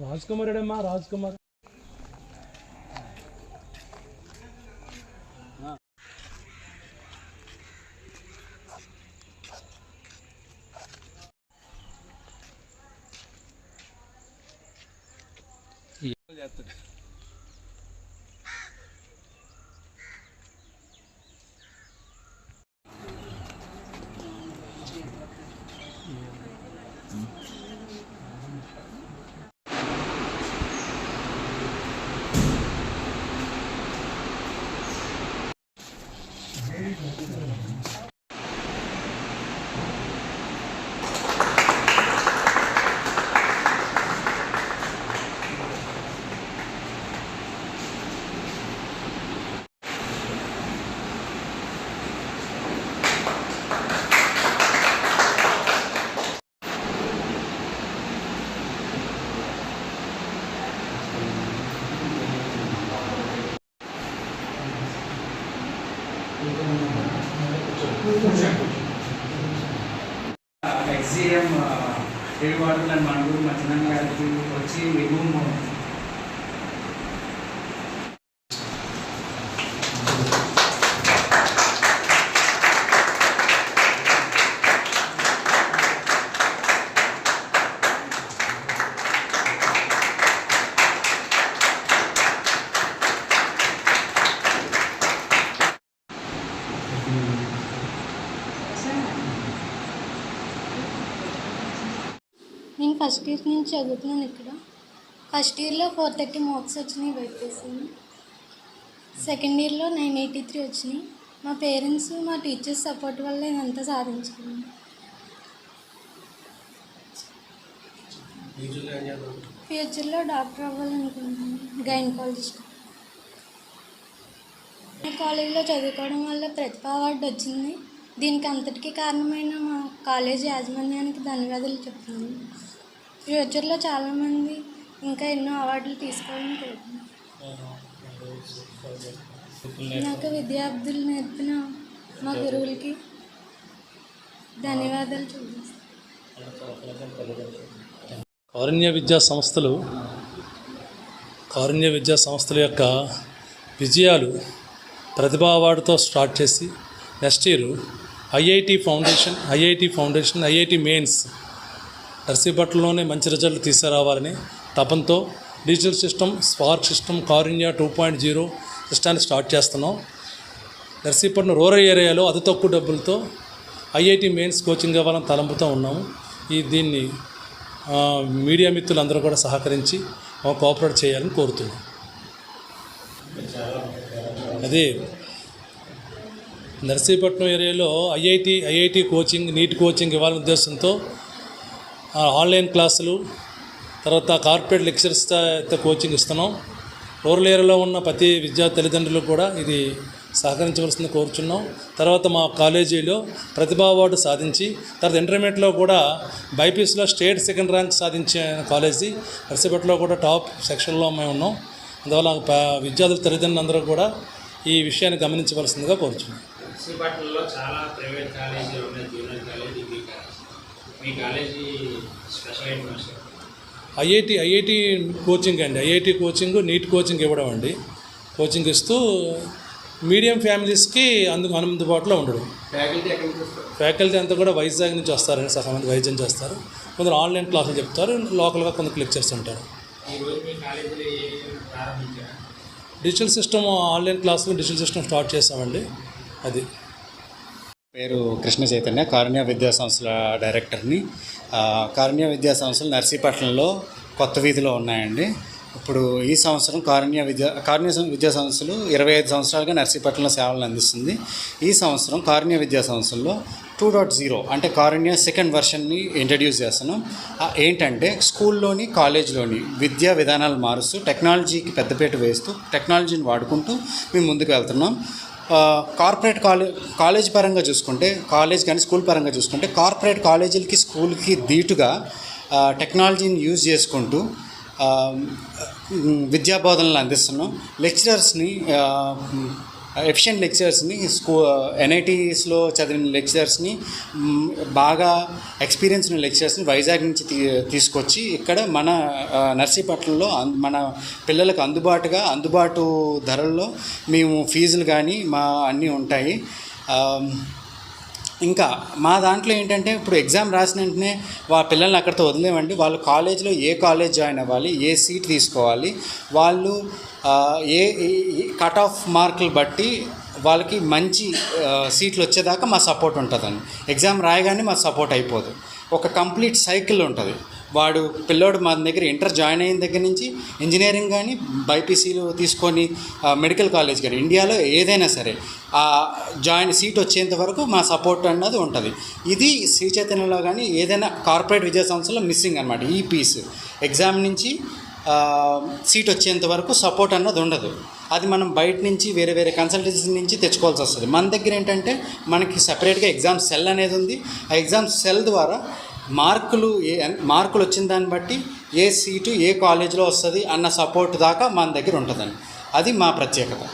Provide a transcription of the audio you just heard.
राजकुमार हाँ, Rajkumar. CM Raj Kumar ex CM తెలివాడులను మధ్యాహ్నం గారికి వచ్చి మేము ఫస్ట్ ఇయర్ నుంచి చదువుతున్నాను ఇక్కడ. ఫస్ట్ ఇయర్లో ఫోర్ థర్టీ మార్క్స్ వచ్చినాయి బైపీసీ సెకండ్ ఇయర్లో నైన్ ఎయిటీ త్రీ వచ్చినాయి. మా పేరెంట్స్ మా టీచర్స్ సపోర్ట్ వల్ల ఇదంతా సాధించుకున్నాను ఫ్యూచర్లో డాక్టర్ అవ్వాలనుకుంటున్నాను గైనకాలజిస్ట్. ఈ కాలేజీలో చదువుకోవడం వల్ల ప్రతిభ అవార్డు వచ్చింది. దీనికి అంతటికీ కారణమైన మా కాలేజీ యాజమాన్యానికి ధన్యవాదాలు చెప్తున్నాను. ఫ్యూచర్లో చాలామంది ఇంకా ఎన్నో అవార్డులు తీసుకోవాలని కోరుకుంటున్నాను నాకు విద్యార్థులు నేర్పిన మా గురువులకి ధన్యవాదాలు చూపిస్తాను కారుణ్య విద్యా సంస్థలు కారుణ్య విద్యా సంస్థల యొక్క విజయాలు ప్రతిభా అవార్డుతో స్టార్ట్ చేసి next year IIT foundation IIT foundation IIT mains నర్సీపట్నంలోనే మంచి రిజల్ట్ తీసుకురావాలని తపంతో digital system spark system Karunya two point zero సిస్టాన్ని start చేస్తున్నాం. నర్సీపట్నం రూరల్ ఏరియాలో అతి తక్కువ డబ్బులతో ఐఐటి మెయిన్స్ కోచింగ్ ఇవ్వాలని తలంపుతో ఉన్నాము. ఈ దీన్ని మీడియా మిత్రులందరూ కూడా సహకరించి కోఆపరేట్ చేయాలని కోరుతున్నాం. అదే నర్సీపట్నం ఏరియాలో IIT IIT coaching NEET coaching ఇవ్వాలనే ఉద్దేశంతో ఆన్లైన్ క్లాసులు తర్వాత కార్పొరేట్ లెక్చర్స్ కోచింగ్ ఇస్తున్నాం. రూరల్ ఏరియాలో ఉన్న ప్రతి విద్యార్థి తల్లిదండ్రులు కూడా ఇది సహకరించవలసింది కోరుచున్నాం. తర్వాత మా కాలేజీలో ప్రతిభా అవార్డు సాధించి తర్వాత ఇంటర్మీడియట్లో కూడా బైపీసీలో స్టేట్ సెకండ్ ర్యాంక్ సాధించే కాలేజీ నర్సీపట్నంలో కూడా టాప్ సెక్షన్లో మేము ఉన్నాం. అందువల్ల విద్యార్థుల తల్లిదండ్రులందరూ కూడా ఈ విషయాన్ని గమనించవలసిందిగా కోరుచున్నాం. మీ కాలేజీ స్పెషల్ ఏంటి ఐఐటి ఐఐటి కోచింగ్ అండి. ఐఐటి కోచింగ్ నీట్ కోచింగ్ ఇవ్వడం అండి. కోచింగ్ ఇస్తూ మీడియం ఫ్యామిలీస్కి అందుకు అందుబాటులో ఉండడం. ఫ్యాకల్టీ నుంచి వస్తారు? అంతా కూడా వైజాగ్ నుంచి వస్తారని సగం మంది వైద్యం చేస్తారు. కొందరు ఆన్లైన్ క్లాసులు చెప్తారు. లోకల్గా కాలేజీలో ఏ ప్రారంభించారు? డిజిటల్ సిస్టమ్ ఆన్లైన్ క్లాసులు డిజిటల్ సిస్టమ్ స్టార్ట్ చేసామండి. అది. పేరు కృష్ణ చైతన్య కారుణ్య విద్యా సంస్థల డైరెక్టర్ని. కారుణ్య విద్యా సంస్థలు నర్సీపట్నంలో కొత్త వీధిలో ఉన్నాయండి. ఇప్పుడు ఈ సంవత్సరం కారుణ్య విద్యా కారుణ్య విద్యా సంస్థలు ఇరవై ఐదు సంవత్సరాలుగా నర్సీపట్నంలో సేవలను అందిస్తుంది. ఈ సంవత్సరం కారుణ్య విద్యా సంస్థల్లో టూ డాట్ జీరో అంటే కారుణ్య సెకండ్ వర్షన్ని ఇంట్రడ్యూస్ చేస్తున్నాం. ఏంటంటే స్కూల్లోని కాలేజ్లోని విద్యా విధానాలు మారుస్తూ టెక్నాలజీకి పెద్దపీట వేస్తూ టెక్నాలజీని వాడుకుంటూ మేము ముందుకు వెళ్తున్నాం. కార్పొరేట్ కాలేజ్ కాలేజ్ పరంగా చూసుకుంటే కాలేజ్ కానీ స్కూల్ పరంగా చూసుకుంటే కార్పొరేట్ కాలేజీలకి స్కూల్కి ధీటుగా టెక్నాలజీని యూజ్ చేసుకుంటూ విద్యాబోధనలు విద్యా బోధనలు అందిస్తున్నాం. లెక్చరర్స్ని ఎఫిషియెంట్ లెక్చరర్స్ని స్కూ ఎన్ఐటీస్లో చదివిన లెక్చరర్స్ని బాగా ఎక్స్పీరియన్స్ ఉన్న లెక్చరర్స్ని వైజాగ్ నుంచి తీ తీసుకొచ్చి ఇక్కడ మన నర్సీపట్నంలో మన పిల్లలకు అందుబాటుగా అందుబాటు ధరల్లో మేము ఫీజులు కానీ మా అన్నీ ఉంటాయి. ఇంకా మా దాంట్లో ఏంటంటే ఇప్పుడు ఎగ్జామ్ రాసిన వెంటనే వాళ్ళ పిల్లల్ని అక్కడితో వదిలేమండి వాళ్ళు కాలేజ్లో ఏ కాలేజ్ జాయిన్ అవ్వాలి ఏ సీట్ తీసుకోవాలి వాళ్ళు ఏ కట్ ఆఫ్ మార్కులు బట్టి వాళ్ళకి మంచి సీట్లు వచ్చేదాకా మా సపోర్ట్ ఉంటుందండి. ఎగ్జామ్ రాయగానే మా సపోర్ట్ అయిపోదు. ఒక కంప్లీట్ సైకిల్ ఉంటుంది. వాడు పిల్లోడు మా దగ్గర ఇంటర్ జాయిన్ అయిన దగ్గర నుంచి ఇంజనీరింగ్ కానీ బైపీసీలు తీసుకొని మెడికల్ కాలేజ్ కానీ ఇండియాలో ఏదైనా సరే ఆ జాయిన్ సీట్ వచ్చేంత వరకు మా సపోర్ట్ అన్నది ఉంటుంది. ఇది శ్రీ చైతన్యలో కానీ ఏదైనా కార్పొరేట్ విద్యా సంస్థలో మిస్సింగ్ అనమాట ఈ పీస్ ఎగ్జామ్ నుంచి సీట్ వచ్చేంత వరకు సపోర్ట్ అన్నది ఉండదు. అది మనం బయట నుంచి వేరే వేరే కన్సల్టెన్సీ నుంచి తెచ్చుకోవాల్సి వస్తుంది. మన దగ్గర ఏంటంటే మనకి సపరేట్గా ఎగ్జామ్ సెల్ అనేది ఉంది. ఆ ఎగ్జామ్ సెల్ ద్వారా మార్కులు ఏ మార్కులు వచ్చిన దాన్ని బట్టి ఏ సీటు ఏ కాలేజీలో వస్తుంది అన్న సపోర్ట్ దాకా మన దగ్గర ఉంటుందండి. అది మా ప్రత్యేకత.